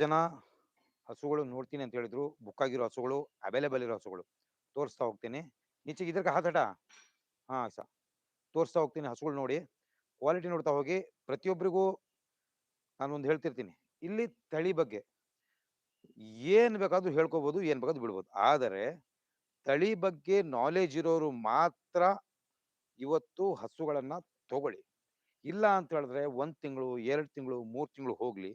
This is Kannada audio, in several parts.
ಜನ ಹಸುಗಳು ನೋಡ್ತೀನಿ ಅಂತ ಹೇಳಿದ್ರು. ಬುಕ್ ಆಗಿರೋ ಹಸುಗಳು ಅವೈಲೇಬಲ್ ಇರೋ ಹಸುಗಳು. ತೋರಿಸ್ತಾ ಹೋಗ್ತೀನಿ. ಈಚೆಗೆ ಇದ್ರಿಗೆ ಹಾತಟ ಹಾ ಸ. ತೋರಿಸ್ತಾ ಹೋಗ್ತೀನಿ ಹಸುಗಳು ನೋಡಿ. ಕ್ವಾಲಿಟಿ ನೋಡ್ತಾ ಹೋಗಿ ಪ್ರತಿಯೊಬ್ಬರಿಗೂ ನಾನು ಒಂದು ಹೇಳ್ತಿರ್ತೀನಿ. ಇಲ್ಲಿ ತಳಿ ಬಗ್ಗೆ ಏನ್ ಬೇಕಾದ್ರೂ ಹೇಳ್ಕೋಬೋದು, ಏನ್ ಬೇಕಾದ್ರೂ ಬಿಡ್ಬೋದು. ಆದರೆ ತಳಿ ಬಗ್ಗೆ ನಾಲೆಜ್ ಇರೋರು ಮಾತ್ರ ಇವತ್ತು ಹಸುಗಳನ್ನ ತಗೊಳ್ಳಿ. ಇಲ್ಲ ಅಂತ ಹೇಳಿದ್ರೆ ಒಂದ್ ತಿಂಗಳು, ಎರಡು ತಿಂಗಳು, ಮೂರ್ ತಿಂಗಳು ಹೋಗ್ಲಿ.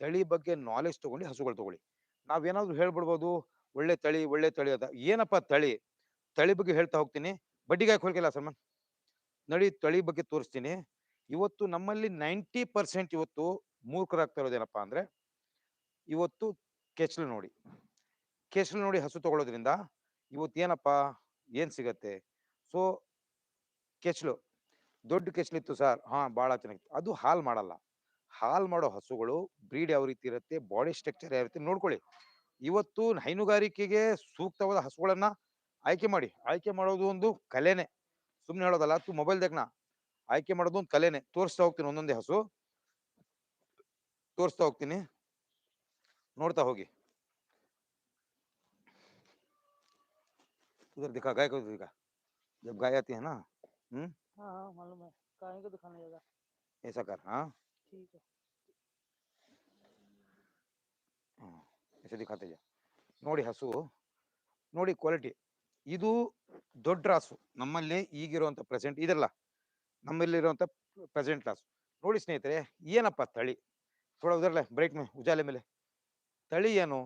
ತಳಿ ಬಗ್ಗೆ ನಾಲೆಜ್ ತಗೊಂಡು ಹಸುಗಳು ತಗೊಳ್ಳಿ. ನಾವೇನಾದರೂ ಹೇಳ್ಬಿಡ್ಬೋದು, ಒಳ್ಳೆ ತಳಿ ಒಳ್ಳೆ ತಳಿ ಅದ ಏನಪ್ಪ ತಳಿ? ತಳಿ ಬಗ್ಗೆ ಹೇಳ್ತಾ ಹೋಗ್ತೀನಿ. ಬಡ್ಡಿಗಾಯಕ್ ಹೋಗಿಲ್ಲ ಸಲ್ಮಾನ್? ನಡಿ ತಳಿ ಬಗ್ಗೆ ತೋರಿಸ್ತೀನಿ. ಇವತ್ತು ನಮ್ಮಲ್ಲಿ ನೈಂಟಿ ಪರ್ಸೆಂಟ್ ಇವತ್ತು ಮೂರ್ಖರಾಗ್ತಾ ಇರೋದೇನಪ್ಪ ಅಂದ್ರೆ, ಇವತ್ತು ಕೆಚ್ಲು ನೋಡಿ. ಕೆಚ್ಲು ನೋಡಿ ಹಸು ತಗೊಳ್ಳೋದ್ರಿಂದ ಇವತ್ತು ಏನಪ್ಪಾ? ಏನ್ ಸಿಗತ್ತೆ? ಸೊ ಕೆಚ್ಲು ದೊಡ್ಡ ಕೆಚ್ಲಿತ್ತು ಸರ್. ಹಾ ಬಹಳ ಚೆನ್ನಾಗಿತ್ತು. ಅದು ಹಾಲ್ ಮಾಡಲ್ಲ. ಹಾಲ್ ಮಾಡೋ ಹಸುಗಳು ಬ್ರೀಡ್ ಯಾವ ರೀತಿ ಇರುತ್ತೆ ಬಾಡಿ ಸ್ಟ್ರಕ್ಚರ್ ಯಾವ ರೀತಿ ನೋಡ್ಕೊಳ್ಳಿ ಇವತ್ತು ಹೈನುಗಾರಿಕೆಗೆ ಸೂಕ್ತವಾದ ಹಸುಗಳನ್ನ ಆಯ್ಕೆ ಮಾಡಿ ಆಯ್ಕೆ ಮಾಡೋದು ಒಂದು ಕಲೆನೆ ಸುಮ್ನೆ ಹೇಳೋದಲ್ಲ ತು ಮೊಬೈಲ್ ದೇಖ್ನಾ ಆಯ್ಕೆ ಮಾಡೋದು ಒಂದು ಕಲೆನೆ ತೋರಿಸ್ತಾ ಹೋಗ್ತೀನಿ ಒಂದೊಂದೇ ಹಸು ತೋರಿಸ್ತಾ ಹೋಗ್ತೀನಿ ನೋಡ್ತಾ ಹೋಗಿ उधर दिखा गाय को दिखा जब गाय आती है ना हम्म हाँ हाँ मालूम है गाय को दिखाने जाएगा ऐसा कर हाँ ठीक है ಹ್ಮ್. ऐसे दिखाते जा ನೋಡಿ ಹಸು ನೋಡಿ ಕ್ವಾಲಿಟಿ ಇದು ದೊಡ್ಡ ರಾಸು ನಮ್ಮಲ್ಲಿ ಈಗಿರುವಂತ ಪ್ರೆಸೆಂಟ್ ಇದಲ್ಲ ನಮ್ಮಲ್ಲಿರುವಂತ ಪ್ರೆಸೆಂಟ್ ರಾಸು ನೋಡಿ ಸ್ನೇಹಿತರೆ ಏನಪ್ಪ ತಳಿ ಥೋಡ ಉದರ್ಲೆ ಬ್ರೇಕ್ ಮೇ ಉಜಾಲೆ ಮೇಲೆ ತಳಿ ಏನು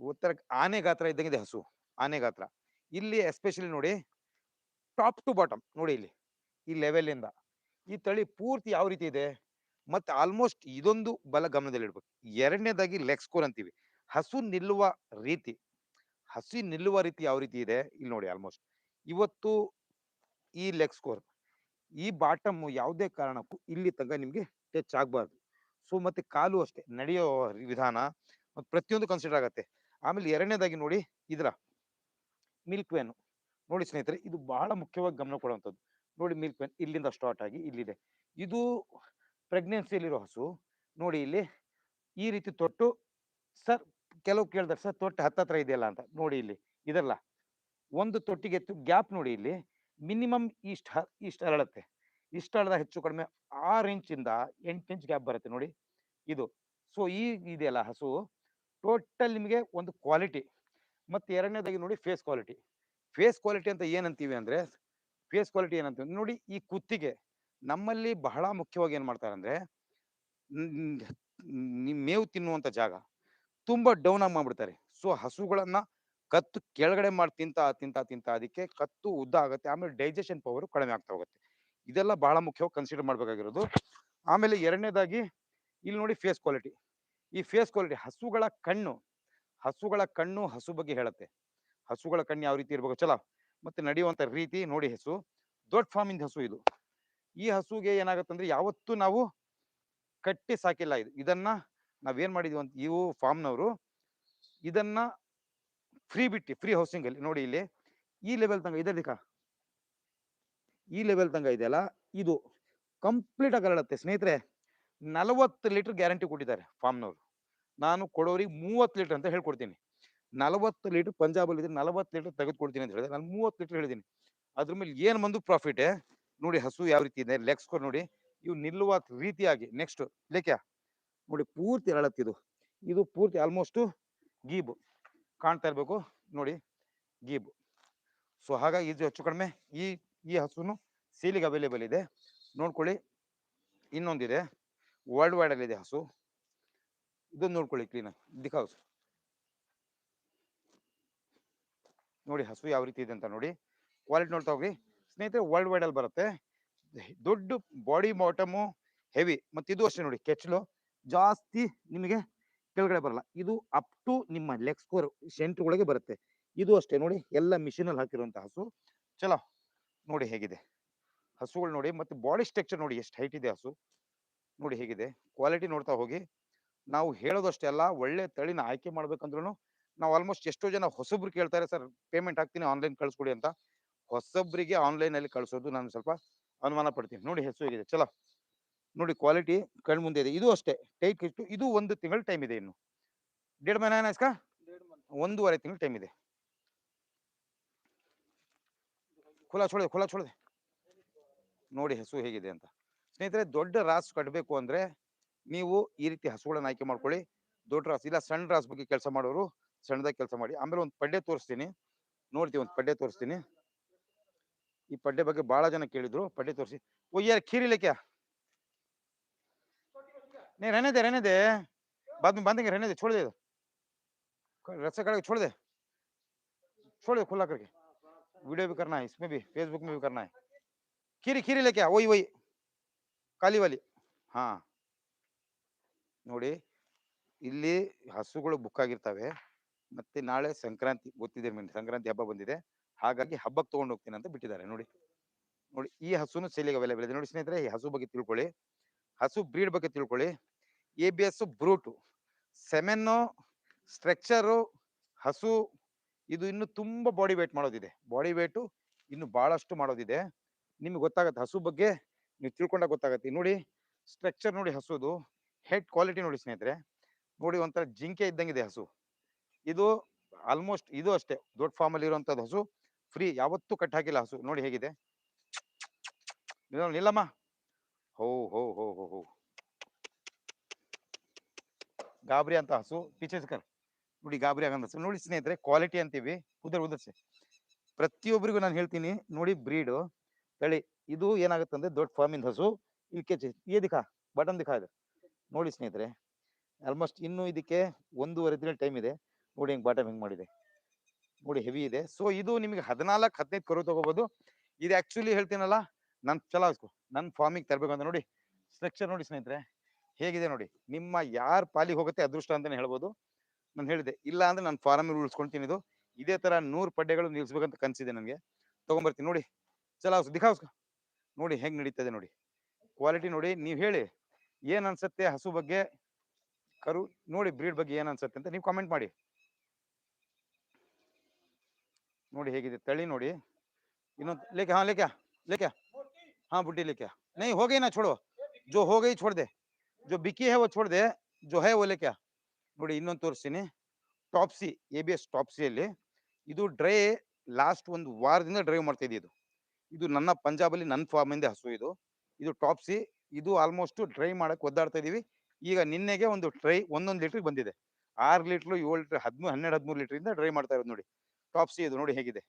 ಉತ್ತರ ಆನೆ ಗಾತ್ರ ಇದ್ದಂಗಿದೆ ಹಸು ಆನೆ ಗಾತ್ರ ಇಲ್ಲಿ ಎಸ್ಪೆಷಲಿ ನೋಡಿ ಟಾಪ್ ಟು ಬಾಟಮ್ ನೋಡಿ ಇಲ್ಲಿ ಈ ಲೆವೆಲ್ ಇಂದ ಈ ತಳಿ ಪೂರ್ತಿ ಯಾವ ರೀತಿ ಇದೆ ಮತ್ತೆ ಆಲ್ಮೋಸ್ಟ್ ಇದೊಂದು ಬಲ ಗಮನದಲ್ಲಿಡ್ಬೇಕು ಎರಡನೇದಾಗಿ ಲೆಗ್ ಸ್ಕೋರ್ ಅಂತೀವಿ. ಹಸು ನಿಲ್ಲುವ ರೀತಿ. ಹಸಿ ನಿಲ್ಲುವ ರೀತಿ ಯಾವ ರೀತಿ ಇದೆ? ಇಲ್ಲಿ ನೋಡಿ ಆಲ್ಮೋಸ್ಟ್ ಇವತ್ತು ಈ ಲೆಗ್ ಸ್ಕೋರ್ ಈ ಬಾಟಮ್ ಯಾವುದೇ ಕಾರಣಕ್ಕೂ ಇಲ್ಲಿ ತನಕ ನಿಮಗೆ ಟಚ್ ಆಗಬಾರ್ದು. ಸೊ ಮತ್ತೆ ಕಾಲು ಅಷ್ಟೇ, ನಡೆಯೋ ವಿಧಾನ ಮತ್ತೆ ಪ್ರತಿಯೊಂದು ಕನ್ಸಿಡರ್ ಆಗತ್ತೆ. ಆಮೇಲೆ ಎರಡನೇದಾಗಿ ನೋಡಿ ಇದರ. ಮಿಲ್ಕ್ ವೇನು ನೋಡಿ ಸ್ನೇಹಿತರೆ, ಇದು ಬಹಳ ಮುಖ್ಯವಾಗಿ ಗಮನ ಕೊಡುವಂಥದ್ದು. ನೋಡಿ ಮಿಲ್ಕ್ ವೇನ್ ಇಲ್ಲಿಂದ ಸ್ಟಾರ್ಟ್ ಆಗಿ ಇಲ್ಲಿದೆ. ಇದು ಪ್ರೆಗ್ನೆನ್ಸಿಯಲ್ಲಿರೋ ಹಸು, ನೋಡಿ ಇಲ್ಲಿ ಈ ರೀತಿ ತೊಟ್ಟು, ಸರ್, ಕೆಲವು ಕೇಳಿದ್ರೆ, ಸರ್, ತೊಟ್ಟು ಹತ್ತತ್ರ ಇದೆಯಲ್ಲ ಅಂತ, ನೋಡಿ ಇಲ್ಲಿ ಇದಲ್ಲ ಒಂದು ತೊಟ್ಟಿಗೆ ಗ್ಯಾಪ್ ನೋಡಿ ಇಲ್ಲಿ, ಮಿನಿಮಮ್ ಇಷ್ಟ ಇಷ್ಟು ಅರಳುತ್ತೆ ಇಷ್ಟು ಅಳದ ಹೆಚ್ಚು ಕಡಿಮೆ ಆರು ಇಂಚಿಂದ ಎಂಟು ಇಂಚ್ ಗ್ಯಾಪ್ ಬರುತ್ತೆ ನೋಡಿ, ಇದು, ಸೊ ಈ ಇದೆಯಲ್ಲ ಹಸು, ಟೋಟಲ್ ನಿಮಗೆ ಒಂದು ಕ್ವಾಲಿಟಿ, ಮತ್ತು ಎರಡನೇದಾಗಿ ನೋಡಿ ಫೇಸ್ ಕ್ವಾಲಿಟಿ ಫೇಸ್ ಕ್ವಾಲಿಟಿ ಅಂತ ಏನಂತೀವಿ ಅಂದರೆ, ಫೇಸ್ ಕ್ವಾಲಿಟಿ ಏನಂತೀವಿ, ನೋಡಿ ಈ ಕುತ್ತಿಗೆ ನಮ್ಮಲ್ಲಿ ಬಹಳ ಮುಖ್ಯವಾಗಿ ಏನ್ ಮಾಡ್ತಾರೆ ಅಂದ್ರೆ ಮೇವು ತಿನ್ನುವಂತ ಜಾಗ ತುಂಬಾ ಡೌನ್ ಆಗಿ ಮಾಡ್ಬಿಡ್ತಾರೆ. ಸೊ, ಹಸುಗಳನ್ನ ಕತ್ತು ಕೆಳಗಡೆ ಮಾಡಿ ತಿಂತ ತಿಂತ ತಿಂತ ಅದಕ್ಕೆ ಕತ್ತು ಉದ್ದ ಆಗುತ್ತೆ, ಆಮೇಲೆ ಡೈಜೆಷನ್ ಪವರ್ ಕಡಿಮೆ ಆಗ್ತಾ ಹೋಗುತ್ತೆ. ಇದೆಲ್ಲ ಬಹಳ ಮುಖ್ಯವಾಗಿ ಕನ್ಸಿಡರ್ ಮಾಡ್ಬೇಕಾಗಿರೋದು. ಆಮೇಲೆ ಎರಡನೇದಾಗಿ ಇಲ್ಲಿ ನೋಡಿ ಫೇಸ್ ಕ್ವಾಲಿಟಿ ಈ ಫೇಸ್ ಕ್ವಾಲಿಟಿ ಹಸುಗಳ ಕಣ್ಣು ಹಸುಗಳ ಕಣ್ಣು ಹಸು ಬಗ್ಗೆ ಹೇಳುತ್ತೆ. ಹಸುಗಳ ಕಣ್ಣು ಯಾವ ರೀತಿ ಇರ್ಬೇಕು, ಚಲ. ಮತ್ತೆ ನಡೆಯುವಂತ ರೀತಿ ನೋಡಿ ಹಸು. ದೊಡ್ಡ ಫಾರ್ಮಿಂದ ಹಸು ಇದು. ಈ ಹಸುಗೆ ಏನಾಗತ್ತಂದ್ರೆ ಯಾವತ್ತೂ ನಾವು ಕಟ್ಟಿ ಸಾಕಿಲ್ಲ ಇದು. ಇದನ್ನ ನಾವೇನ್ ಮಾಡಿದ್ವಿ ಅಂತ ಇವು ಫಾರ್ಮ್ನವರು ಇದನ್ನ ಫ್ರೀ ಬಿಟ್ಟು ಫ್ರೀ ಹೌಸಿಂಗ್ ಅಲ್ಲಿ. ನೋಡಿ ಇಲ್ಲಿ, ಈ ಲೆವೆಲ್ ತನಕ ಇದೆ ದಿಕ್ಕ ಈ ಲೆವೆಲ್ ತಂಗ ಇದೆಯಲ್ಲ ಇದು ಕಂಪ್ಲೀಟ್ ಆಗಿ ಸ್ನೇಹಿತರೆ, ನಲವತ್ತು ಲೀಟರ್ ಗ್ಯಾರಂಟಿ ಕೊಟ್ಟಿದ್ದಾರೆ ಫಾರ್ಮ್ನವರು ನಾನು ಕೊಡೋರಿಗೆ ಮೂವತ್ತು ಲೀಟರ್ ಅಂತ ಹೇಳ್ಕೊಡ್ತೀನಿ. ನಲವತ್ತು ಲೀಟರ್ ಪಂಜಾಬಲ್ಲಿ ಇದ್ರೆ ನಲವತ್ತು ಲೀಟರ್ ತೆಗೆದುಕೊಡ್ತೀನಿ ಅಂತ ಹೇಳಿದ್ರೆ ನಾನು ಮೂವತ್ತು ಲೀಟರ್ ಹೇಳಿದ್ದೀನಿ. ಅದ್ರ ಮೇಲೆ ಏನು ಬಂದು ಪ್ರಾಫಿಟ್ ನೋಡಿ ಹಸು ಯಾವ ರೀತಿ ಇದೆ, ಲೆಗ್ ಸ್ಕೋರ್ ನೋಡಿ, ಇವು ನಿಲ್ಲುವ ರೀತಿಯಾಗಿ ನೆಕ್ಸ್ಟ್ ಲೇಖ್ಯ, ನೋಡಿ ಪೂರ್ತಿ ಅರಳತ್ತಿದು ಇದು ಪೂರ್ತಿ ಆಲ್ಮೋಸ್ಟ್ ಗೀಬು ಕಾಣ್ತಾ ಇರಬೇಕು, ನೋಡಿ ಗೀಬು. ಸೊ ಹಾಗಾಗಿ ಇದು ಹೆಚ್ಚು ಕಡಿಮೆ ಈ ಈ ಹಸುನು ಸೀಲಿಗೆ ಅವೈಲೇಬಲ್ ಇದೆ. ನೋಡ್ಕೊಳ್ಳಿ, ಇನ್ನೊಂದಿದೆ ವರ್ಲ್ಡ್ ವೈಡ್ ಅಲ್ಲಿ ಇದೆ ಹಸು. ಇದೊಂದು ನೋಡ್ಕೊಳ್ಳಿ ಕ್ಲೀನ್ ಹಸು. ನೋಡಿ ಹಸು ಯಾವ ರೀತಿ ಇದೆ ಅಂತ ನೋಡಿ ಕ್ವಾಲಿಟಿ ನೋಡ್ತಾ ಹೋಗಿ ಸ್ನೇಹಿತರೆ ವರ್ಲ್ಡ್ ವೈಡ್ ಅಲ್ಲಿ ಬರುತ್ತೆ. ದೊಡ್ಡ ಬಾಡಿ ಬಾಟಮು ಹೆವಿ ಮತ್ತೆ ಇದು ಅಷ್ಟೇ ನೋಡಿ, ಕೆಚ್ಚಲು ಜಾಸ್ತಿ ನಿಮಗೆ ಕೆಳಗಡೆ ಬರಲ್ಲ. ಇದು ಅಪ್ ಟು ನಿಮ್ಮ ಲೆಗ್ ಸ್ಕೋರ್ ಸೆಂಟ್ರ್ ಒಳಗೆ ಬರುತ್ತೆ. ಇದು ಅಷ್ಟೇ ನೋಡಿ, ಎಲ್ಲ ಮಿಷಿನ್ ಅಲ್ಲಿ ಹಸು. ಚಲೋ. ನೋಡಿ ಹೇಗಿದೆ. ಹಸುಗಳು ನೋಡಿ, ಮತ್ತೆ ಬಾಡಿ ಸ್ಟ್ರಕ್ಚರ್ ನೋಡಿ ಎಷ್ಟು ಹೈಟ್ ಇದೆ ಹಸು. ನೋಡಿ ಹೇಗಿದೆ. ಕ್ವಾಲಿಟಿ ನೋಡ್ತಾ ಹೋಗಿ. ನಾವು ಹೇಳೋದಷ್ಟೇ ಅಲ್ಲ ಒಳ್ಳೆ ತಳಿನ ಆಯ್ಕೆ ಮಾಡ್ಬೇಕಂದ್ರೂ ನಾವು ಆಲ್ಮೋಸ್ಟ್ ಎಷ್ಟೋ ಜನ ಹೊಸಬ್ರು ಕೇಳ್ತಾರೆ, ಸರ್ ಪೇಮೆಂಟ್ ಹಾಕ್ತೀನಿ ಆನ್ಲೈನ್ ಕಳಿಸ್ಕೊಡಿ ಅಂತ. ಹೊಸಬ್ರಿಗೆ ಆನ್ಲೈನ್ ಅಲ್ಲಿ ಕಳಿಸೋದು ನಾನು ಸ್ವಲ್ಪ ಅನುಮಾನ ಪಡ್ತೀನಿ. ನೋಡಿ ಹೆಸರು ಹೇಗಿದೆ. ಚಲೋ. ನೋಡಿ ಕ್ವಾಲಿಟಿ ಕಣ್ ಮುಂದೆ ಇದೆ. ಇದು ಅಷ್ಟೇ. ಟೈಟ್ ಇಷ್ಟು ಇದು ಒಂದು ತಿಂಗಳ ಟೈಮ್ ಇದೆ ಇನ್ನು. ಡೇಡ್ ಮನೆ ಏನಾಯ್ಸ್ಕ ಒಂದೂವರೆ ತಿಂಗಳ ಟೈಮ್ ಇದೆ. ಖುಲಾ ಚೋಳಿದೆ ಖುಲಾ ಚೋಳಿದೆ ನೋಡಿ ಹೆಸರು ಹೇಗಿದೆ ಅಂತ. ಸ್ನೇಹಿತರೆ ದೊಡ್ಡ ರಾಸ್ ಕಟ್ಟಬೇಕು ಅಂದ್ರೆ ನೀವು ಈ ರೀತಿ ಹಸುಗಳನ್ನ ಆಯ್ಕೆ ಮಾಡ್ಕೊಳ್ಳಿ. ದೊಡ್ಡ ರಾಸ್ ಇಲ್ಲ ಸಣ್ಣ ರಾಸ್ ಬಗ್ಗೆ ಕೆಲಸ ಮಾಡೋರು ಸಣ್ಣದಾಗಿ ಕೆಲಸ ಮಾಡಿ. ಆಮೇಲೆ ಒಂದು ಪಡ್ಡೆ ತೋರಿಸ್ತೀನಿ. ನೋಡ್ತೀವಿ ಒಂದು ಪಡ್ಡೆ ತೋರಿಸ್ತೀನಿ. ಈ ಪಡ್ಡೆ ಬಗ್ಗೆ ಬಹಳ ಜನ ಕೇಳಿದ್ರು ಪಡ್ಡೆ ತೋರಿಸಿ ಓ ಯಾರ ಖೀರಿ ಲೇಕ್ಯಾ नहीं रहने दे रहने दे बाद में बांधेंगे रहने दे छोड़ दे रस्सा काट के छोड़ दे छोड़ दे खुला करके वीडियो भी करना है इसमें भी फेसबुक में भी करना है खीरी खीरी लेके आ वही वही ಕಾಲಿ ವಾಲಿ ಹಾ ನೋಡಿ ಇಲ್ಲಿ ಹಸುಗಳು ಬುಕ್ ಆಗಿರ್ತವೆ ಮತ್ತೆ ನಾಳೆ ಸಂಕ್ರಾಂತಿ ಗೊತ್ತಿದೆ ನಿಮ್ಗೆ ಸಂಕ್ರಾಂತಿ ಹಬ್ಬ ಬಂದಿದೆ ಹಾಗಾಗಿ ಹಬ್ಬಕ್ಕೆ ತಗೊಂಡು ಹೋಗ್ತೀನಿ ಅಂತ ಬಿಟ್ಟಿದ್ದಾರೆ. ನೋಡಿ ನೋಡಿ ಈ ಹಸುನು ಸೇಲಿಗೆ ಅವೈಲೇಬಲ್ ಇದೆ ನೋಡಿ ಸ್ನೇಹಿತರೆ, ಈ ಹಸು ಬಗ್ಗೆ ತಿಳ್ಕೊಳ್ಳಿ. ಹಸು ಬ್ರೀಡ್ ಬಗ್ಗೆ ತಿಳ್ಕೊಳ್ಳಿ. A B S brute semen, structure, ಹಸು, ಇದು ಇನ್ನು ತುಂಬ ಬಾಡಿ ವೇಟ್ ಮಾಡೋದಿದೆ. ಬಾಡಿ ವೇಟು ಇನ್ನು ಬಹಳಷ್ಟು ಮಾಡೋದಿದೆ. ನಿಮ್ಗೆ ಗೊತ್ತಾಗತ್ತೆ, ಹಸು ಬಗ್ಗೆ ನೀವು ತಿಳ್ಕೊಂಡಾಗ ಗೊತ್ತಾಗತ್ತೆ. ನೋಡಿ, ಸ್ಟ್ರಕ್ಚರ್ ನೋಡಿ ಹಸುದು. ಹೆಡ್ ಕ್ವಾಲಿಟಿ ನೋಡಿ ಸ್ನೇಹಿತರೆ. ನೋಡಿ ಒಂಥರ ಜಿಂಕೆ ಇದ್ದಂಗಿದೆ ಹಸು. ಇದು ಆಲ್ಮೋಸ್ಟ್ ಇದು ಅಷ್ಟೇ. ದೊಡ್ಡ ಫಾರ್ಮಲ್ಲಿ ಇರುವಂತದ್ದು ಹಸು. ಫ್ರೀ ಯಾವತ್ತೂ ಕಟ್ ಹಾಕಿಲ್ಲ ಹಸು. ನೋಡಿ ಹೇಗಿದೆ. ನಿಲ್ಲ- ನಿಲ್ಲಮ್ಮ. ಹೋ ಹೋ ಹೋ ಹೋ ಹೋ. ಗಾಬರಿ ಅಂತ ಹಸು. ಕರ್. ನೋಡಿ ಗಾಬರಿ ಆಗಂತ ಹಸು. ನೋಡಿ ಸ್ನೇಹಿತರೆ, ಕ್ವಾಲಿಟಿ ಅಂತೀವಿ. ಉದರ್, ಉದರ್ಸಿ. ಪ್ರತಿಯೊಬ್ಬರಿಗೂ ನಾನು ಹೇಳ್ತೀನಿ, ನೋಡಿ ಬ್ರೀಡು. ಹೇಳಿ ಇದು ಏನಾಗುತ್ತೆ ಅಂದ್ರೆ ದೊಡ್ಡ ಫಾರ್ಮಿಂದ ಹಸು. ಇದಕ್ಕೆ ಏ ದಿಖಾ ಬಟನ್ ದಿಖಾ ಇದೆ. ನೋಡಿ ಸ್ನೇಹಿತರೆ, ಆಲ್ಮೋಸ್ಟ್ ಇನ್ನು ಇದಕ್ಕೆ ಒಂದೂವರೆ ದಿನ ಟೈಮ್ ಇದೆ. ನೋಡಿ ಹಿಂಗೆ ಬಾಟಮ್ ಹಿಂಗೆ ಮಾಡಿದೆ. ನೋಡಿ ಹೆವಿ ಇದೆ. ಸೊ, ಇದು ನಿಮಗೆ ಹದಿನಾಲ್ಕು, ಹದಿನೈದು ಕರು ತಗೋಬಹುದು ಇದು ಆಕ್ಚುಲಿ ಹೇಳ್ತೀನಲ್ಲ, ನನ್ ಚಲ ನನ್ನ ಫಾರ್ಮಿಗೆ ತರಬೇಕು ಅಂತ ನೋಡಿ. ಸ್ಟ್ರಕ್ಚರ್ ನೋಡಿ ಸ್ನೇಹಿತರೆ, ಹೇಗಿದೆ ನೋಡಿ. ನಿಮ್ಮ ಯಾರ ಪಾಲಿಗೆ ಹೋಗುತ್ತೆ ಅದೃಷ್ಟ ಅಂತಾನೆ ಹೇಳ್ಬೋದು. ನಾನು ಹೇಳಿದೆ, ಇಲ್ಲ ಅಂದ್ರೆ ನಾನು ಫಾರಮ್ ಉಳಿಸ್ಕೊಂತೀನಿ ಇದು. ಇದೇ ತರ ನೂರು ಪಡ್ಡೆಗಳು ನಿಲ್ಸ್ಬೇಕಂತ ಕನ್ಸಿದೆ ನನಗೆ. ತೊಗೊಂಬರ್ತೀನಿ ನೋಡಿ. ಚಲಾವ್ಸ್ ದಿಖಾವ್ಸ್ಕ ನೋಡಿ ಹೆಂಗ್ ನಡೀತದೆ ನೋಡಿ. ಕ್ವಾಲಿಟಿ ನೋಡಿ, ನೀವು ಹೇಳಿ. ಏನ್ ಅನ್ಸತ್ತೆ ಹಸು ಬಗ್ಗೆ? ಕರು, ನೋಡಿ ಬ್ರೀಡ್ ಬಗ್ಗೆ ಏನ್ ಅನ್ಸತ್ತೆ ಅಂತ ನೀವು ಕಾಮೆಂಟ್ ಮಾಡಿ. ನೋಡಿ ಹೇಗಿದೆ ತಳಿ ನೋಡಿ ಇನ್ನೊಂದು ಲೇಕೆ ಹಾ ಲೇಕೆ ಲೇಕೆ हाँ बुड्ढी लेके आ नहीं हो गई ना छोड़ो जो हो गई छोड़ दे जो बिकी है वो छोड़ दे जो है वो लेके आ ನೋಡಿ ಇನ್ನೊಂದು ತೋರಿಸ್ತೀನಿ ಟಾಪ್ಸಿ ಎ ಬಿ ಎಸ್ ಟಾಪ್ಸಿಯಲ್ಲಿ ಇದು ಡ್ರೈ ಲಾಸ್ಟ್ ಒಂದು ವಾರದಿಂದ ಡ್ರೈವ್ ಮಾಡ್ತಾ ಇದೆ ಇದು ಇದು ನನ್ನ ಪಂಜಾಬಲ್ಲಿ ನನ್ನ ಫಾರ್ಮ್ ಇಂದ ಹಸು ಇದು ಇದು ಟಾಪ್ಸಿ ಇದು ಆಲ್ಮೋಸ್ಟ್ ಡ್ರೈ ಮಾಡಕ್ ಒದ್ದಾಡ್ತಾ ಇದೀವಿ ಈಗ ನಿನ್ನೆಗೆ ಒಂದು ಟ್ರೈ ಒಂದೊಂದು ಲೀಟರ್ ಬಂದಿದೆ ಆರು ಲೀಟ್ರು ಏಳು ಲೀಟರ್ ಹದಿಮೂರು ಹನ್ನೆರಡು ಹದಿಮೂರು ಲೀಟರ್ ಇಂದ ಡ್ರೈ ಮಾಡ್ತಾ ಇರೋದು ನೋಡಿ ಟಾಪ್ಸಿ ಇದು ನೋಡಿ ಹೇಗಿದೆ.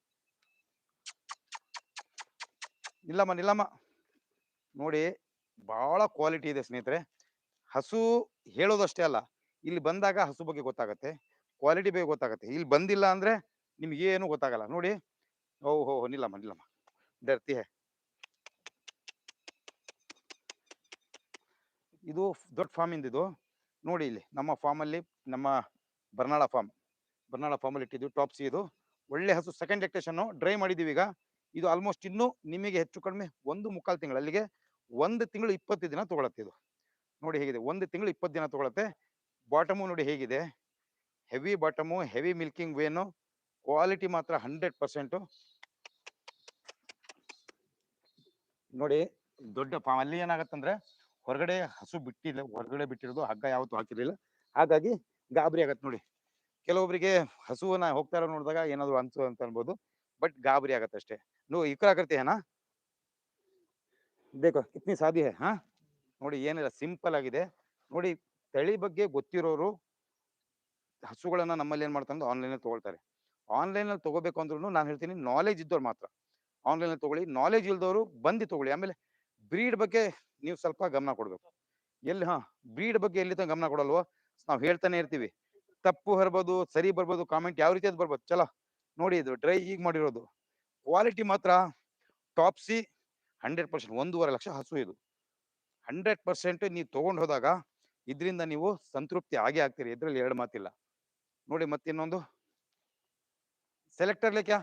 ಇಲ್ಲಮ್ಮ ನಿಲ್ಲಮ್ಮ. ನೋಡಿ ಬಹಳ ಕ್ವಾಲಿಟಿ ಇದೆ ಸ್ನೇಹಿತರೆ. ಹಸು ಹೇಳೋದಷ್ಟೇ ಅಲ್ಲ, ಇಲ್ಲಿ ಬಂದಾಗ ಹಸು ಬಗ್ಗೆ ಗೊತ್ತಾಗತ್ತೆ. ಕ್ವಾಲಿಟಿ ಬಗ್ಗೆ ಗೊತ್ತಾಗತ್ತೆ. ಇಲ್ಲಿ ಬಂದಿಲ್ಲ ಅಂದ್ರೆ ನಿಮ್ಗೆ ಏನು ಗೊತ್ತಾಗಲ್ಲ. ನೋಡಿ. ಓ ಹೋ ನಿಲ್ಲಮ್ಮ ನಿಲ್ಲಮ್ಮ. ಡರ್ತಿ ಹೇ. ಇದು ದೊಡ್ಡ ಫಾರ್ಮ್ ಇದು ನೋಡಿ ಇಲ್ಲಿ, ನಮ್ಮ ಫಾರ್ಮಲ್ಲಿ ನಮ್ಮ ಬರ್ನಾಳ ಫಾರ್ಮ್ ಬರ್ನಾಳ ಫಾರ್ಮಲ್ಲಿ ಇಟ್ಟಿದ್ದು ಟಾಪ್ಸಿ ಇದು. ಒಳ್ಳೆ ಹಸು ಸೆಕೆಂಡ್ ಲೆಕ್ಟೇಷನ್ ಡ್ರೈ ಮಾಡಿದೀವಿ ಈಗ. ಇದು ಆಲ್ಮೋಸ್ಟ್ ಇನ್ನು ನಿಮಗೆ ಹೆಚ್ಚು ಕಡಿಮೆ ಒಂದು ಮುಕ್ಕಾಲು ತಿಂಗಳು. ಅಲ್ಲಿಗೆ ಒಂದು ತಿಂಗಳು ಇಪ್ಪತ್ತು ದಿನ ತಗೊಳತ್ತೆ ಇದು. ನೋಡಿ ಹೇಗಿದೆ, ಒಂದು ತಿಂಗಳು ಇಪ್ಪತ್ತು ದಿನ ತಗೊಳತ್ತೆ. ಬಾಟಮು ನೋಡಿ ಹೇಗಿದೆ. Heavy bottom heavy milking vein quality ಮಾತ್ರ ಹಂಡ್ರೆಡ್ ಪರ್ಸೆಂಟು ನೋಡಿ, ದೊಡ್ಡ ಅಲ್ಲಿ ಏನಾಗತ್ತಂದ್ರೆ ಹೊರಗಡೆ ಹಸು ಬಿಟ್ಟಿಲ್ಲ, ಹೊರಗಡೆ ಬಿಟ್ಟಿರೋದು, ಹಗ್ಗ ಯಾವತ್ತೂ ಹಾಕಿರಲಿಲ್ಲ. ಹಾಗಾಗಿ ಗಾಬರಿ ಆಗತ್ತೆ ನೋಡಿ. ಕೆಲವೊಬ್ಬರಿಗೆ ಹಸುವನ್ನ ಹೋಗ್ತಾ ನೋಡಿದಾಗ ಏನಾದ್ರು ಅನ್ಸು ಅಂತ ಅನ್ಬೋದು. ಬಟ್ ಗಾಬರಿ ಆಗತ್ತೆ ಅಷ್ಟೇ. ನೋ ಇಕ್ರಾ ಕರ್ತಿ ಏನಾ? ಬೇಕೋ ಇತ್ನಿ ಸಾಧ್ಯ ಹೇ ನೋಡಿ, ಏನಿಲ್ಲ, ಸಿಂಪಲ್ ಆಗಿದೆ. ನೋಡಿ, ತಳಿ ಬಗ್ಗೆ ಗೊತ್ತಿರೋರು ಹಸುಗಳನ್ನ ನಮ್ಮಲ್ಲಿ ಏನ್ ಮಾಡ್ತಾರೆ ಆನ್ಲೈನ್ ತಗೊಳ್ತಾರೆ. ಆನ್ಲೈನ್ ಅಲ್ಲಿ ತಗೋಬೇಕು ಅಂದ್ರೂ ನಾನು ಹೇಳ್ತೀನಿ ನಾಲೆಜ್ ಇದ್ದವ್ರು ಮಾತ್ರ. ಆನ್ಲೈನ್ ಅಲ್ಲಿ ತಗೊಳ್ಳಿ ನಾಲೆಜ್ ಇಲ್ದವರು ಬಂದು ತಗೊಳ್ಳಿ. ಆಮೇಲೆ ಬ್ರೀಡ್ ಬಗ್ಗೆ ನೀವು ಸ್ವಲ್ಪ ಗಮನ ಕೊಡ್ಬೇಕು. ಎಲ್ಲಿ, ಹಾ ಬ್ರೀಡ್ ಬಗ್ಗೆ ಎಲ್ಲಿ ಗಮನ ಕೊಡಲ್ವೋ? ನಾವು ಹೇಳ್ತಾನೆ ಇರ್ತೀವಿ. ತಪ್ಪು ಬರ್ಬೋದು ಸರಿ ಬರ್ಬೋದು ಕಾಮೆಂಟ್ ಯಾವ ರೀತಿ ಬರ್ಬೋದು. ಚಲೋ. ನೋಡಿ ಇದು ಡ್ರೈ ಈಗ ಮಾಡಿರೋದು. ಕ್ವಾಲಿಟಿ ಮಾತ್ರ ಟಾಪ್ಸಿ ಹಂಡ್ರೆಡ್ ಪರ್ಸೆಂಟ್ ಒಂದೂವರೆ ಲಕ್ಷ ಹಸು ಇದು. ಹಂಡ್ರೆಡ್ ಪರ್ಸೆಂಟ್ ನೀವು ತೊಗೊಂಡು ಹೋದಾಗ ಇದರಿಂದ ನೀವು ಸಂತೃಪ್ತಿ ಆಗೇ ಆಗ್ತೀರಿ, ಇದರಲ್ಲಿ ಎರಡು ಮಾತಿಲ್ಲ. ನೋಡಿ ಮತ್ತಿನ್ನೊಂದು. ಸೆಲೆಕ್ಟರ್ ಲೇಕ್ಯಾ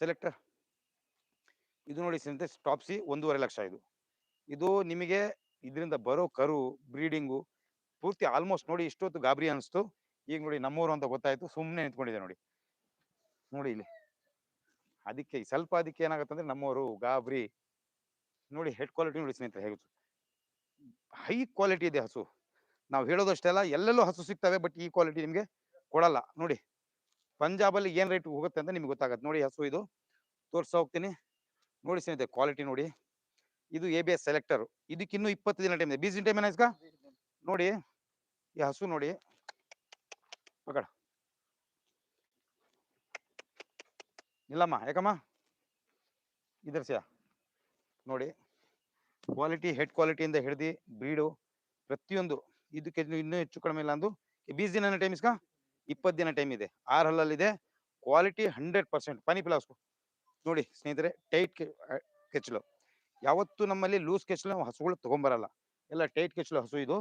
ಸೆಲೆಕ್ಟರ್ ಇದು ನೋಡಿ ಸ್ನೇಹಿತರೆ ಟಾಪ್ಸಿ ಒಂದೂವರೆ ಲಕ್ಷ ಇದು. ಇದು ನಿಮಗೆ ಇದರಿಂದ ಬರೋ ಕರು ಬ್ರೀಡಿಂಗು ಪೂರ್ತಿ ಆಲ್ಮೋಸ್ಟ್ ನೋಡಿ ಇಷ್ಟೊತ್ತು ಗಾಬರಿ ಅನಿಸ್ತು. ಈಗ ನೋಡಿ ನಮ್ಮೂರು ಅಂತ ಗೊತ್ತಾಯ್ತು ಸುಮ್ಮನೆ ನಿಂತ್ಕೊಂಡಿದೆ ನೋಡಿ. ನೋಡಿ ಇಲ್ಲಿ. ಅದಕ್ಕೆ ಸ್ವಲ್ಪ ಅದಕ್ಕೆ ಏನಾಗುತ್ತೆ ಅಂದ್ರೆ ನಮ್ಮವರು ಗಾಬರಿ. ನೋಡಿ ಹೆಡ್ ಕ್ವಾಲಿಟಿ ನೋಡಿ ಸ್ನೇಹಿತರೆ ಹೇಗೆ ಹೈ ಕ್ವಾಲಿಟಿ ಇದೆ ಹಸು. ನಾವು ಹೇಳೋದಷ್ಟೆಲ್ಲ ಎಲ್ಲೆಲ್ಲೂ ಹಸು ಸಿಗ್ತವೆ ಬಟ್ ಈ ಕ್ವಾಲಿಟಿ ನಿಮಗೆ ಕೊಡಲ್ಲ. ನೋಡಿ, ಪಂಜಾಬಲ್ಲಿ ಏನ್ ರೇಟ್ ಹೋಗುತ್ತೆ ಅಂತ ನಿಮ್ಗೆ ಗೊತ್ತಾಗತ್ತೆ. ನೋಡಿ ಹಸು ಇದು. ತೋರಿಸ್ತಾ ಹೋಗ್ತೀನಿ. ನೋಡಿ ಸ್ನೇಹಿತರೆ ಕ್ವಾಲಿಟಿ ನೋಡಿ. ಇದು ಎ ಬಿ ಎಸ್ ಸೆಲೆಕ್ಟರ್ ಇದಕ್ಕಿನ್ನೂ ಇಪ್ಪತ್ತು ದಿನ ಟೈಮ್ ಇದೆ. ಬೀಸಿನ ಟೈಮ್ ಏನಾಯ್ಸ್ಕ ನೋಡಿ, ಈ ಹಸು ನೋಡಿ. ಪಕಡ. ಇಲ್ಲಮ್ಮ, ಯಾಕಮ್ಮ? ಇದರ್ಸಿಯ ನೋಡಿ ಕ್ವಾಲಿಟಿ ಹೆಡ್ ಕ್ವಾಲಿಟಿಯಿಂದ ಹಿಡ್ದು ಬ್ರೀಡು ಪ್ರತಿಯೊಂದು, ಇದಕ್ಕೆ ಇನ್ನೂ ಹೆಚ್ಚು ಕಡಿಮೆ ಇಲ್ಲ ಅಂದು ಬೀಸ್ ದಿನ ಟೈಮ್ ಇಸ್ಕ? ಇಪ್ಪತ್ತು ದಿನ ಟೈಮ್ ಇದೆ. ಆರ್ ಹಲ್ಲಲ್ಲಿದೆ. ಕ್ವಾಲಿಟಿ ಹಂಡ್ರೆಡ್ ಪರ್ಸೆಂಟ್ ಪಾನಿ ಪಿಲಾಸ್ಕು ನೋಡಿ, ಸ್ನೇಹಿತರೆ ಟೈಟ್ ಕೆಚ್ಚಲು. ಯಾವತ್ತು ನಮ್ಮಲ್ಲಿ ಲೂಸ್ ಕೆಚ್ಚಲು ಹಸುಗಳು ತಗೊಂಬರಲ್ಲ. ಎಲ್ಲ ಟೈಟ್ ಕೆಚ್ಚಲು ಹಸು ಇದು.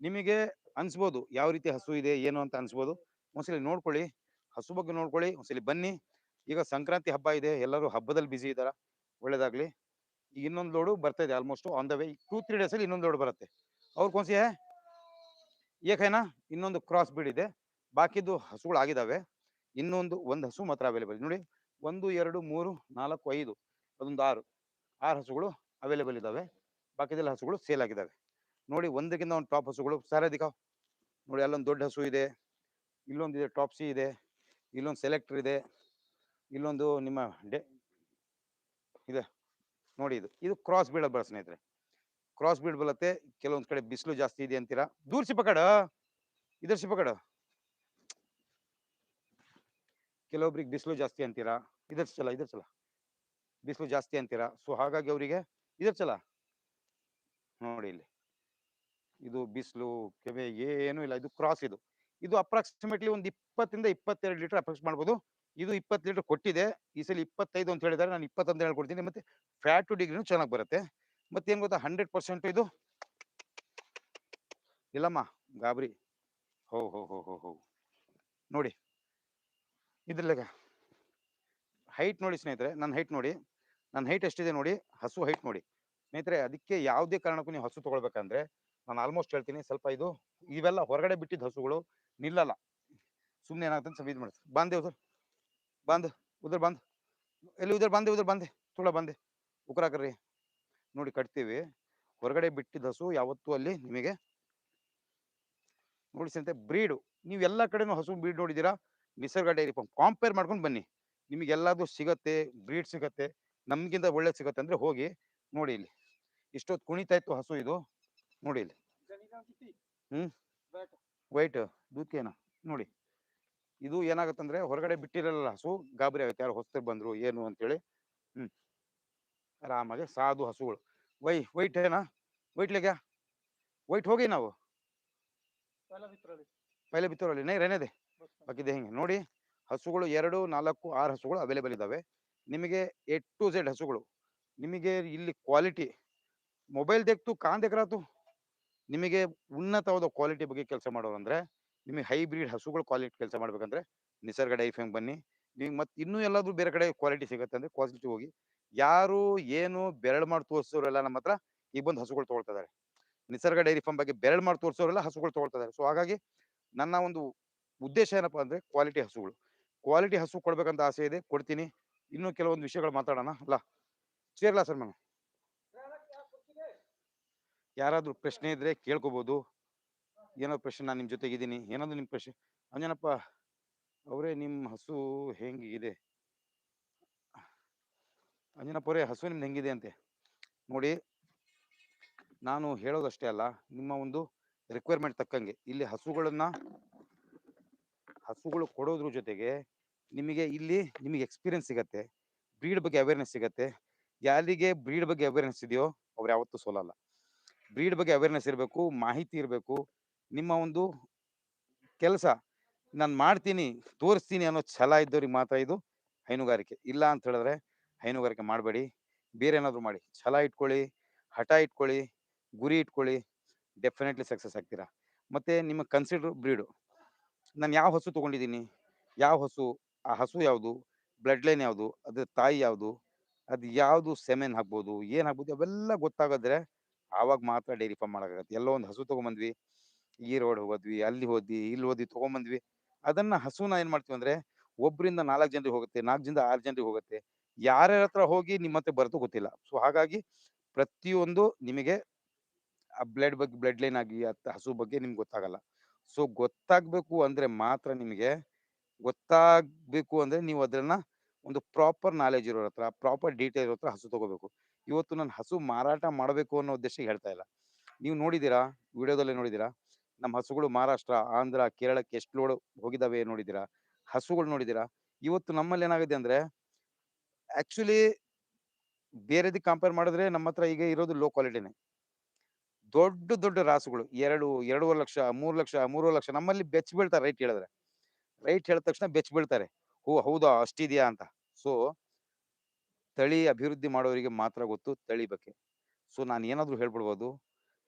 ನಿಮಗೆ ಅನ್ಸ್ಬೋದು ಯಾವ ರೀತಿ ಹಸು ಇದೆ, ಏನು ಅಂತ ಅನ್ಸ್ಬೋದು. ಒಂದ್ಸಲಿ ನೋಡ್ಕೊಳ್ಳಿ, ಹಸು ಬಗ್ಗೆ ನೋಡ್ಕೊಳ್ಳಿ, ಒಂದ್ಸಲಿ ಬನ್ನಿ. ಈಗ ಸಂಕ್ರಾಂತಿ ಹಬ್ಬ ಇದೆ, ಎಲ್ಲರೂ ಹಬ್ಬದಲ್ಲಿ ಬಿಸಿ ಇದ್ದಾರ? ಒಳ್ಳೇದಾಗ್ಲಿ. ಈಗ ಇನ್ನೊಂದು ಲೋಡು ಬರ್ತಾ ಇದೆ almost on the way two three days ಅಲ್ಲಿ ಇನ್ನೊಂದು ಲೋಡ್ ಬರುತ್ತೆ. ಅವ್ರ ಕೊಂಸಿ ಏಕೇನಾ? ಇನ್ನೊಂದು ಕ್ರಾಸ್ ಬೀಡ್ ಇದೆ. ಹಸುಗಳು ಆಗಿದಾವೆ ಇನ್ನೊಂದು, ಒಂದು ಹಸು ಮಾತ್ರ ಅವೈಲೇಬಲ್ ನೋಡಿ, ಒಂದು, ಎರಡು, ಮೂರು, ನಾಲ್ಕು, ಐದು, ಅದೊಂದು ಆರು ಆರು ಹಸುಗಳು ಅವೈಲೇಬಲ್ ಇದ್ದಾವೆ ಬಾಕಿದೆಲ್ಲ ಹಸುಗಳು ಸೇಲ್ ಆಗಿದಾವೆ. ನೋಡಿ ಒಂದಕ್ಕಿಂತ ಒಂದು ಟಾಪ್ ಹಸುಗಳು. ಸಾರಧಿಕ ನೋಡಿ ಅಲ್ಲೊಂದು ದೊಡ್ಡ ಹಸು ಇದೆ. ಇಲ್ಲೊಂದು ಇದೆ ಟಾಪ್ಸಿ ಇದೆ. ಇಲ್ಲೊಂದು ಸೆಲೆಕ್ಟರ್ ಇದೆ. ಇಲ್ಲೊಂದು ನಿಮ್ಮ ಡೆ ಇದೆ. ನೋಡಿ ಇದು. ಇದು ಕ್ರಾಸ್ ಬೀಳ ಬರ ಸ್ನೇಹಿತರೆ? ಕ್ರಾಸ್ ಬೀಡ್ ಬರುತ್ತೆ. ಕೆಲವೊಂದು ಕಡೆ ಬಿಸಿಲು ಜಾಸ್ತಿ ಇದೆ ಅಂತೀರಾ? ದೂರ್ ಸಿಪಕಡ ಇದರ ಸಿಪಕಡ ಕೆಲವೊಬ್ರಿಗೆ ಬಿಸಿಲು ಜಾಸ್ತಿ ಅಂತೀರಾ? ಇದ್ರ ಚಲ ಇದ್ರ ಚಲ ಬಿಸಿಲು ಜಾಸ್ತಿ ಅಂತೀರಾ? ಸೊ ಹಾಗಾಗಿ ಅವರಿಗೆ ಇದ್ರ ಚಲ ನೋಡಿ ಇಲ್ಲಿ. ಇದು ಬಿಸಿಲು ಕೆವೆ ಏನೂ ಇಲ್ಲ. ಇದು ಕ್ರಾಸ್ ಇದು. ಇದು ಅಪ್ರಾಕ್ಸಿಮೇಟ್ಲಿ ಒಂದು ಇಪ್ಪತ್ತಿಂದ ಇಪ್ಪತ್ತೆರಡು ಲೀಟರ್ ಅಪ್ರಾಕ್ಸ್ ಮಾಡ್ಬೋದು. ಇದು ಇಪ್ಪತ್ತು ಲೀಟರ್ ಕೊಟ್ಟಿದೆ. ಈ ಸಲ ಇಪ್ಪತ್ತೈದು ಅಂತ ಹೇಳಿದ್ದಾರೆ. ನಾನು ಇಪ್ಪತ್ತೊಂದು ಹೇಳ್ಕೊಡ್ತೀನಿ. ಮತ್ತೆ ಫ್ಯಾಟ್ ಟು ಡಿಗ್ರಿನೂ ಚೆನ್ನಾಗಿ ಬರುತ್ತೆ. ಮತ್ತೆ ಏನು ಗೊತ್ತಾ? ಹಂಡ್ರೆಡ್ ಪರ್ಸೆಂಟ್ ಇದು. ಇಲ್ಲಮ್ಮ, ಗಾಬರಿ. ಹೋ ಹೋ ಹೋ ಹೋ ಹೋ. ನೋಡಿ. ಇದ್ರಲ್ಲಾಗ ಹೈಟ್ ನೋಡಿ ಸ್ನೇಹಿತರೆ. ನನ್ನ ಹೈಟ್ ನೋಡಿ. ನನ್ನ ಹೈಟ್ ಎಷ್ಟಿದೆ ನೋಡಿ? ಹಸು ಹೈಟ್ ನೋಡಿ. ಸ್ನೇಹಿತರೆ, ಅದಕ್ಕೆ ಯಾವುದೇ ಕಾರಣಕ್ಕೂ ನೀವು ಹಸು ತಗೊಳ್ಬೇಕಂದ್ರೆ ನಾನು ಆಲ್ಮೋಸ್ಟ್ ಹೇಳ್ತೀನಿ, ಸ್ವಲ್ಪ ಇದು, ಇವೆಲ್ಲ ಹೊರಗಡೆ ಬಿಟ್ಟಿದ್ದ ಹಸುಗಳು ನಿಲ್ಲಲ್ಲ. ಸುಮ್ಮನೆ ಏನಾಗ್ತದೆ ಸ್ವಲ್ಪ ಇದು ಮಾಡ್ತಾರೆ ಬಂದೆ ಉದರ್, ಬಾಂದ್ ಉದರ್ ಬಾಂದ್. ಎಲ್ಲಿ ಉದರ್, ಬಾಂದೆ, ಉದರ್ ಬಂದೆ. ತುಳ ಬಾಂದೆ. ಉಕ್ರಾಕ್ರಿ ನೋಡಿ ಕಟ್ತೀವಿ. ಹೊರಗಡೆ ಬಿಟ್ಟಿದ್ದ ಹಸು ಯಾವತ್ತೂ ಅಲ್ಲಿ ನಿಮಗೆ ನೋಡಿ ಸಂತೆ ಬ್ರೀಡು ನೀವು ಎಲ್ಲ ಕಡೆನೂ ಹಸು ಬ್ರೀಡ್ ನೋಡಿದ್ದೀರಾ? ನಿಸರ್ಗ ಡೈರಿ ಫಾರ್ಮ್ ಕಾಂಪೇರ್ ಮಾಡ್ಕೊಂಡು ಬನ್ನಿ. ನಿಮಗೆ ಎಲ್ಲಾದ್ರು ಸಿಗತ್ತೆ ಬ್ರೀಡ್ ಸಿಗತ್ತೆ, ನಮಗಿಂತ ಒಳ್ಳೆ ಸಿಗತ್ತೆ ಅಂದ್ರೆ ಹೋಗಿ ನೋಡಿ ಇಲ್ಲಿ. ಇಷ್ಟೊತ್ತು ಕುಣಿತಾ ಇತ್ತು ಹಸು ಇದು. ನೋಡಿ ಇಲ್ಲಿ. ಹ್ಮ್. ವೈಟ್ ದೂಕೇನ ನೋಡಿ. ಇದು ಏನಾಗತ್ತಂದ್ರೆ ಹೊರಗಡೆ ಬಿಟ್ಟಿರಲ್ಲ ಹಸು ಗಾಬರಿ ಆಗುತ್ತೆ. ಯಾರು ಹೊಸ್ತರು ಬಂದ್ರು, ಏನು ಅಂತೇಳಿ. ಹ್ಮ್. ಆರಾಮಾಗಿ ಸಾಧು ಹಸುಗಳು. ವೈ ವೈಟ್ ಏನಾ? ವೈಟ್ ಲೆಗ್ಯಾ ವೈಟ್ ಹೋಗಿ ನಾವು? ಪೈಲೆ ಬಿತ್ತೋರಲ್ಲಿ ನೈ ರೇನೇದೆ ಬಾಕಿದೆ ಹಿಂಗೆ. ನೋಡಿ, ಹಸುಗಳು ಎರಡು, ನಾಲ್ಕು, ಆರು ಹಸುಗಳು ಅವೈಲೇಬಲ್ ಇದ್ದಾವೆ. ನಿಮಗೆ ಎ ಟು ಝೆಡ್ ಹಸುಗಳು. ನಿಮಗೆ ಇಲ್ಲಿ ಕ್ವಾಲಿಟಿ ಮೊಬೈಲ್ ದೇಕ್ತು ಕಾನ್ ತೆಗ್ರಾತು ನಿಮಗೆ ಉನ್ನತವಾದ ಕ್ವಾಲಿಟಿ ಬಗ್ಗೆ ಕೆಲಸ ಮಾಡೋದಂದ್ರೆ ನಿಮಗೆ ಹೈಬ್ರಿಡ್ ಹಸುಗಳ ಕ್ವಾಲಿಟಿ ಕೆಲಸ ಮಾಡ್ಬೇಕಂದ್ರೆ ನಿಸರ್ಗ ಡೈಫೆಂಗ್ ಬನ್ನಿ. ನಿಮಗೆ ಮತ್ತೆ ಇನ್ನೂ ಎಲ್ಲಾದ್ರೂ ಬೇರೆ ಕಡೆ ಕ್ವಾಲಿಟಿ ಸಿಗುತ್ತೆ ಅಂದ್ರೆ ಕ್ವಾಲಿಟಿ ಹೋಗಿ, ಯಾರು ಏನು ಬೆರಳು ಮಾಡಿ ತೋರಿಸೋರೆಲ್ಲ ನಮ್ಮ ಹತ್ರ ಈಗ ಬಂದು ಹಸುಗಳು ತಗೊಳ್ತಾ ಇದಾರೆ. ನಿಸರ್ಗ ಡೈರಿ ಫಾರ್ಮ್ ಬಗ್ಗೆ ಬೆರಳು ಮಾಡಿ ತೋರಿಸೋರೆಲ್ಲ ಹಸುಗಳು ತಗೊಳ್ತಾ ಇದಾರೆ. ಸೊ, ಹಾಗಾಗಿ ನನ್ನ ಒಂದು ಉದ್ದೇಶ ಏನಪ್ಪಾ ಅಂದ್ರೆ ಕ್ವಾಲಿಟಿ ಹಸುಗಳು. ಕ್ವಾಲಿಟಿ ಹಸು ಕೊಡ್ಬೇಕಂತ ಆಸೆ ಇದೆ, ಕೊಡ್ತೀನಿ. ಇನ್ನೂ ಕೆಲವೊಂದು ವಿಷಯಗಳು ಮಾತಾಡೋಣ, ಅಲ್ಲ? ಸೇರ್ಲಾ ಸರ್ ಮ್ಯಾಮ್ ಯಾರಾದ್ರೂ ಪ್ರಶ್ನೆ ಇದ್ರೆ ಕೇಳ್ಕೊಬೋದು. ಏನೋ ಪ್ರಶ್ನೆ ನಾನು ನಿಮ್ಮ ಜೊತೆಗಿದ್ದೀನಿ. ಏನಾದರೂ ನಿಮ್ಮ ಪ್ರಶ್ನೆ. ಅಂಜನಪ್ಪ, ಅವರೇ ನಿಮ್ಮ ಹಸು ಹೆಂಗಿದೆ? ಅಂಜನಪ್ಪ ಅವರೇ, ಹಸು ನಿಮ್ದು ಹೆಂಗಿದೆ ಅಂತೆ? ನೋಡಿ, ನಾನು ಹೇಳೋದಷ್ಟೇ ಅಲ್ಲ, ನಿಮ್ಮ ಒಂದು ರಿಕ್ವೈರ್ಮೆಂಟ್ ತಕ್ಕಂಗೆ. ಇಲ್ಲಿ ಹಸುಗಳನ್ನ, ಹಸುಗಳು ಕೊಡೋದ್ರ ಜೊತೆಗೆ ನಿಮಗೆ ಇಲ್ಲಿ ನಿಮಗೆ ಎಕ್ಸ್ಪೀರಿಯನ್ಸ್ ಸಿಗತ್ತೆ. ಬ್ರೀಡ್ ಬಗ್ಗೆ ಅವೇರ್ನೆಸ್ ಸಿಗತ್ತೆ. ಯಾರಿಗೆ ಬ್ರೀಡ್ ಬಗ್ಗೆ ಅವೇರ್ನೆಸ್ ಇದೆಯೋ, ಅವ್ರು ಯಾವತ್ತೂ ಸೋಲಲ್ಲ. ಬ್ರೀಡ್ ಬಗ್ಗೆ ಅವೇರ್ನೆಸ್ ಇರಬೇಕು, ಮಾಹಿತಿ ಇರಬೇಕು, ನಿಮ್ಮ ಒಂದು ಕೆಲಸ ನಾನು ಮಾಡ್ತೀನಿ, ತೋರಿಸ್ತೀನಿ ಅನ್ನೋ ಛಲ ಇದ್ದವ್ರಿಗೆ ಮಾತ್ರ ಇದು ಹೈನುಗಾರಿಕೆ. ಇಲ್ಲ ಅಂತ ಹೇಳಿದ್ರೆ ಹೈನುಗಾರಿಕೆ ಮಾಡಬೇಡಿ, ಬೇರೆ ಏನಾದರೂ ಮಾಡಿ. ಛಲ ಇಟ್ಕೊಳ್ಳಿ, ಹಠ ಇಟ್ಕೊಳ್ಳಿ, ಗುರಿ ಇಟ್ಕೊಳ್ಳಿ ಡೆಫಿನೆಟ್ಲಿ ಸಕ್ಸಸ್ ಆಗ್ತೀರಾ. ಮತ್ತೆ ನಿಮ್ಮ ಕನ್ಸಿಡರ್ ಬ್ರೀಡು ನಾನು ಯಾವ ಹಸು ತಗೊಂಡಿದ್ದೀನಿ, ಯಾವ ಹಸು, ಆ ಹಸು ಯಾವುದು ಬ್ಲಡ್ ಲೈನ್ ಯಾವುದು, ಅದ್ರ ತಾಯಿ ಯಾವುದು, ಅದು ಯಾವುದು ಸೆಮೆನ್ ಹಾಕ್ಬೋದು, ಏನು ಹಾಕ್ಬೋದು, ಅವೆಲ್ಲ ಗೊತ್ತಾಗದ್ರೆ ಆವಾಗ ಮಾತ್ರ ಡೈರಿ ಫಾರ್ಮ್ ಮಾಡೋಕ್ಕಾಗತ್ತೆ. ಎಲ್ಲೋ ಒಂದು ಹಸು ತಗೊಂಬಂದ್ವಿ, ಈ ರೋಡ್ ಹೋದ್ವಿ ಅಲ್ಲಿ ಹೋದ್ವಿ, ಇಲ್ಲಿ ಹೋದ್ವಿ, ತಗೊಂಬಂದ್ವಿ. ಅದನ್ನ ಹಸುನ ಏನ್ ಮಾಡ್ತೀವಿ ಅಂದ್ರೆ, ಒಬ್ರಿಂದ ನಾಲ್ಕು ಜನರಿಗೆ ಹೋಗುತ್ತೆ, ನಾಲ್ಕು ಜನರಿಂದ ಆರು ಜನರಿಗೆ ಹೋಗುತ್ತೆ. ಯಾರ್ಯಾರ ಹತ್ರ ಹೋಗಿ ನಿಮ್ಮ ಹತ್ರ ಬರುತ್ತೋ ಗೊತ್ತಿಲ್ಲ. ಸೊ, ಹಾಗಾಗಿ ಪ್ರತಿಯೊಂದು ನಿಮಗೆ ಆ ಬ್ಲಡ್ ಬಗ್ಗೆ, ಬ್ಲಡ್ ಲೈನ್ ಆಗಿ ಹಸು ಬಗ್ಗೆ ನಿಮ್ಗೆ ಗೊತ್ತಾಗಲ್ಲ. ಸೊ, ಗೊತ್ತಾಗ್ಬೇಕು ಅಂದ್ರೆ ಮಾತ್ರ ನಿಮಗೆ ಗೊತ್ತಾಗ್ಬೇಕು ಅಂದ್ರೆ ನೀವು ಅದನ್ನ ಒಂದು ಪ್ರಾಪರ್ ನಾಲೆಜ್ ಇರೋರ ಹತ್ರ, ಪ್ರಾಪರ್ ಡೀಟೇಲ್ ಹತ್ರ ಹಸು ತಗೋಬೇಕು. ಇವತ್ತು ನಾನು ಹಸು ಮಾರಾಟ ಮಾಡಬೇಕು ಅನ್ನೋ ಉದ್ದೇಶ ಹೇಳ್ತಾ ಇಲ್ಲ. ನೀವು ನೋಡಿದ್ದೀರಾ? ವಿಡಿಯೋದಲ್ಲೇ ನೋಡಿದ್ದೀರಾ? ನಮ್ಮ ಹಸುಗಳು ಮಹಾರಾಷ್ಟ್ರ, ಆಂಧ್ರ, ಕೇರಳಕ್ಕೆ ಎಷ್ಟು ಲೋಡ್ ಹೋಗಿದಾವೆ ನೋಡಿದ್ದೀರಾ? ಹಸುಗಳು ನೋಡಿದ್ದೀರಾ? ಇವತ್ತು ನಮ್ಮಲ್ಲಿ ಏನಾಗಿದೆ ಅಂದ್ರೆ, ಆಕ್ಚುಲಿ ಬೇರೆದಕ್ಕೆ ಕಂಪೇರ್ ಮಾಡಿದ್ರೆ ನಮ್ಮ ಹತ್ರ ಈಗ ಇರೋದು ಲೋ ಕ್ವಾಲಿಟಿನೇ ದೊಡ್ಡ ದೊಡ್ಡ ರಾಸುಗಳು, ಎರಡು, ಎರಡೂವರೆ ಲಕ್ಷ, ಮೂರು ಲಕ್ಷ, ಮೂರುವರೆ ಲಕ್ಷ, ನಮ್ಮಲ್ಲಿ ಬೆಚ್ಚ ಬೀಳ್ತಾರೆ ರೈಟ್ ಹೇಳಿದ್ರೆ. ರೈಟ್ ಹೇಳಿದ ತಕ್ಷಣ ಬೆಚ್ಚ ಬೀಳ್ತಾರೆ. ಓ, ಹೌದಾ? ಅಷ್ಟಿದೆಯಾ ಅಂತ. ಸೊ ತಳಿ ಅಭಿವೃದ್ಧಿ ಮಾಡೋರಿಗೆ ಮಾತ್ರ ಗೊತ್ತು ತಳಿ ಬಗ್ಗೆ. ಸೊ, ನಾನು ಏನಾದರೂ ಹೇಳ್ಬಿಡ್ಬೋದು,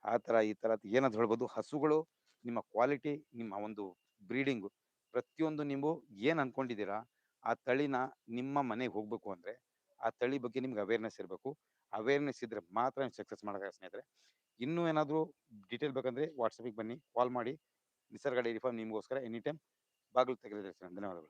ಆ ಥರ ಈ ಥರ ಏನಾದ್ರು ಹೇಳ್ಬೋದು. ಹಸುಗಳು ನಿಮ್ಮ ಕ್ವಾಲಿಟಿ, ನಿಮ್ಮ ಒಂದು ಬ್ರೀಡಿಂಗು, ಪ್ರತಿಯೊಂದು ನೀವು ಏನು ಅನ್ಕೊಂಡಿದ್ದೀರಾ, ಆ ತಳಿನ ನಿಮ್ಮ ಮನೆಗೆ ಹೋಗಬೇಕು ಅಂದರೆ, ಆ ತಳಿ ಬಗ್ಗೆ ನಿಮ್ಗೆ ಅವೇರ್ನೆಸ್ ಇರಬೇಕು. ಅವೇರ್ನೆಸ್ ಇದ್ರೆ ಮಾತ್ರ ನೀವು ಸಕ್ಸಸ್ ಮಾಡೋಕೆ ಸ್ನೇಹಿತರೆ, ಇನ್ನೂ ಏನಾದರೂ ಡೀಟೇಲ್ ಬೇಕಂದ್ರೆ ವಾಟ್ಸಪಿಗೆ ಬನ್ನಿ ಕಾಲ್ ಮಾಡಿ, ನಿಸರ್ಗ ಡೈರಿ ಫಾರ್ಮ್ ನಿಮಗೋಸ್ಕರ ಎನಿ ಟೈಮ್ ಬಾಗಿಲು ಸರ್ ಧನ್ಯವಾದಗಳು.